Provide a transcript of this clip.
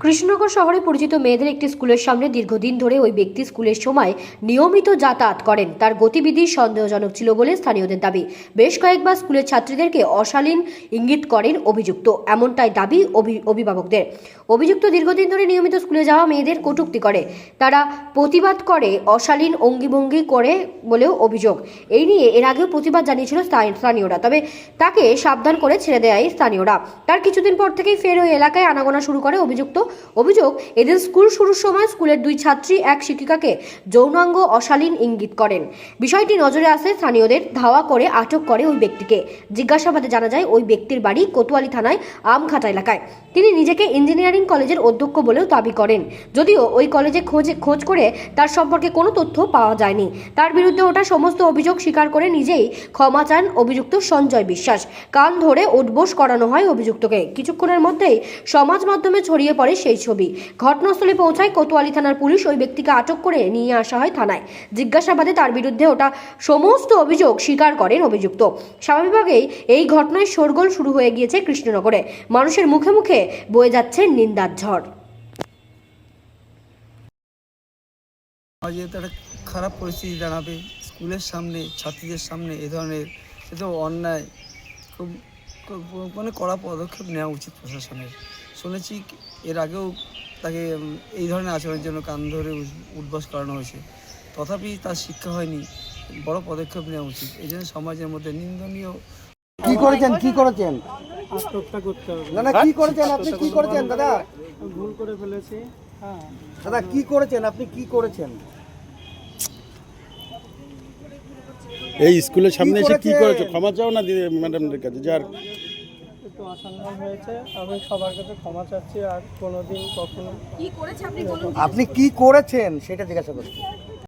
কৃষ্ণনগর শহরে পরিচিত মেয়েদের একটি স্কুলের সামনে দীর্ঘদিন ধরে ওই ব্যক্তি স্কুলের সময় নিয়মিত যাতায়াত করেন। তার গতিবিধি সন্দেহজনক ছিল বলে স্থানীয়দের দাবি। বেশ কয়েকবার স্কুলের ছাত্রীদেরকে অশালীন ইঙ্গিত করেন অভিযুক্ত। এমনটাই দাবি অভি- অভিভাবকদের। অভিযুক্ত দীর্ঘদিন ধরে নিয়মিত স্কুলে যাওয়া মেয়েদের কটূক্তি করে। তারা প্রতিবাদ করে অশালীন অঙ্গিভঙ্গি করে বলেও অভিযোগ। এই নিয়ে এর আগেও প্রতিবাদ জানিয়েছিল স্থানীয়রা। তবে তাকে সাবধান করে ছেড়ে দেয় স্থানীয়রা। তার কিছুদিন পর থেকেই ফের ওই এলাকায় আনাগোনা শুরু করে অভিযুক্ত অভিযোগ, এদিন স্কুল শুরুর সময় স্কুলের দুই ছাত্রী, এক শিক্ষিকাকে যৌনাঙ্গ অশালীন ইঙ্গিত করেন। বিষয়টি নজরে আসে স্থানীয়দের ধাওয়া করে আটক করে ওই ব্যক্তিকে। জিজ্ঞাসাবাদে জানা যায়, ওই ব্যক্তির বাড়ি কোতোয়ালি থানায়, আমঘাটা এলাকায়। তিনি নিজেকে ইঞ্জিনিয়ারিং কলেজের অধ্যক্ষ বলেও দাবি করেন। যদিও ওই কলেজে খোঁজ খোঁজ করে তার সম্পর্কে কোনো তথ্য পাওয়া যায়নি। তার বিরুদ্ধে ওঠা সমস্ত অভিযোগ স্বীকার করে নিজেই ক্ষমা চান অভিযুক্ত সঞ্জয় বিশ্বাস। কান ধরে উঠবোস করানো হয় অভিযুক্তকে। কিছুক্ষণের মধ্যেই সমাজ মাধ্যমে ছড়িয়ে পড়ে সেই ছবি। ঘটনাস্থলে পৌঁছায় কোতোয়ালি থানার পুলিশ ওই ব্যক্তিকে আটক করে নিয়ে আসা হয় থানায়। জিজ্ঞাসাবাদে তার বিরুদ্ধে ওটা সমস্ত অভিযোগ স্বীকার করেন অভিযুক্ত। স্বাভাবিকভাবেই এই ঘটনায় শোরগোল শুরু হয়ে গিয়েছে কৃষ্ণনগরে। মানুষের মুখে মুখে বয়ে যাচ্ছে নিন্দার ঝড়। এটা একটা খারাপ পরিস্থিতি দাঁড়াবে। স্কুলের সামনে, ছাত্রীদের সামনে এ ধরনের এ তো অন্যায়। খুব মানে কড়া পদক্ষেপ নেওয়া উচিত প্রশাসনের। শুনেছি এর আগেও তাকে এই ধরনের আচরণের জন্য কান ধরে উঠবাস করানো হয়েছে। তথাপি তার শিক্ষা হয়নি। বড় পদক্ষেপ নেওয়া উচিত। এই জন্য সমাজের মধ্যে নিন্দনীয় কি করেছেন? কি করেছেন? আত্মহত্যা করতে হবে। না না কি করেছেন আপনি? কি করেছেন দাদা? ভুল করে ফেলেছি। হ্যাঁ। দাদা কি করেছেন? আপনি কি করেছেন? এই স্কুলের সামনে এসে কি করেছে? করেছ? ক্ষমা চাও না দিদি ম্যাডামদের কাছে? যার একটু অসম্ভব হয়েছে আমি সবার কাছে ক্ষমা চাচ্ছি আর কোনোদিন কখনো আপনি কি করেছেন সেটা জিজ্ঞাসা করছি।